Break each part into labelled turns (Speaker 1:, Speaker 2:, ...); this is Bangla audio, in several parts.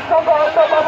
Speaker 1: রাষ্ট্র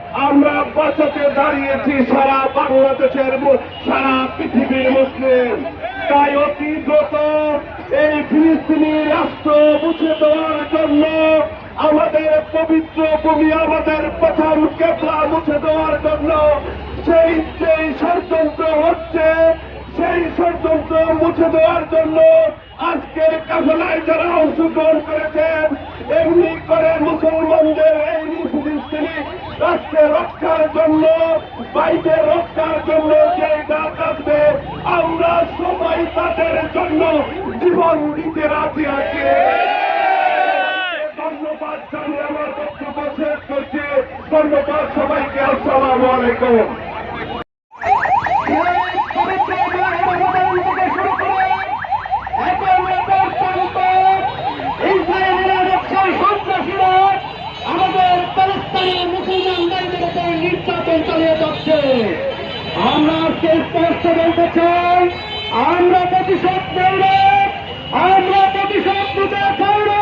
Speaker 2: আমরা
Speaker 3: বাঁচাতে দাঁড়িয়েছি সারা বাংলাদেশের সারা পৃথিবীর মুসলিম। তাই অতি দ্রুত এই ফিলিস্তিনি রাষ্ট্র মুছে দেওয়ার জন্য আমাদের পবিত্র ভূমি, আমাদের প্রথম কেবলা মুছে দেওয়ার জন্য সেই সেই ষড়যন্ত্র হচ্ছে, সেই ষড়যন্ত্র মুছে দেওয়ার জন্য আজকের কাফেলায় যারা অংশগ্রহণ করেছেন, এমনি করে মুসলমানদের এই ফিলিস্তিনি রাষ্ট্রের রক্ষার জন্য, বাইকের রক্ষার জন্য যে ডাক আসবে আমরা সবাই তাদের জন্য জীবন দিতে রাজি আছি। ধন্যবাদ জানিয়ে আমার বক্তব্য শেষ ধন্যবাদ সবাইকে, আসসালামু আলাইকুম।
Speaker 4: আমাদের উপর নির্যাতন চালিয়ে যাচ্ছে। আমরা আজকে স্পষ্ট বলতে চাই আমরা প্রতিশোধ নেব আমরা প্রতিশোধ নিতে চাই না।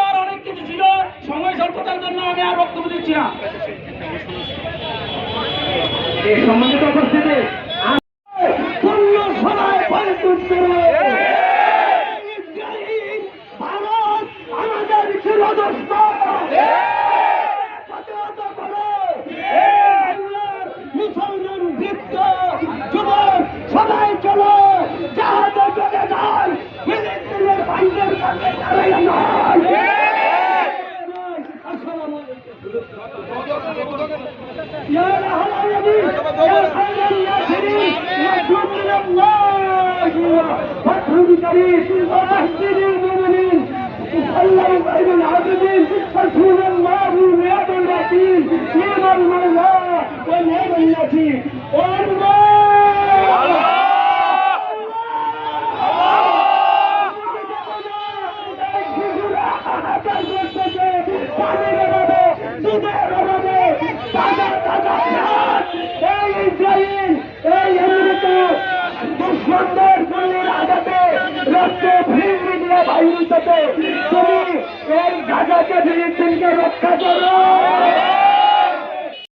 Speaker 5: কিছু ছিল সময় স্বল্পতার জন্য আমি আর বক্তব্য দিচ্ছি না।
Speaker 4: সম্মানিত উপস্থিতি الحديث ومهدي المؤمنين اللهم ابن العابدين فاسمنا الله نياب يا نعم المولى ونعم اليتيم বাইরে তুমি এই গাজাকে ফিলিস্তিনকে রক্ষা করো?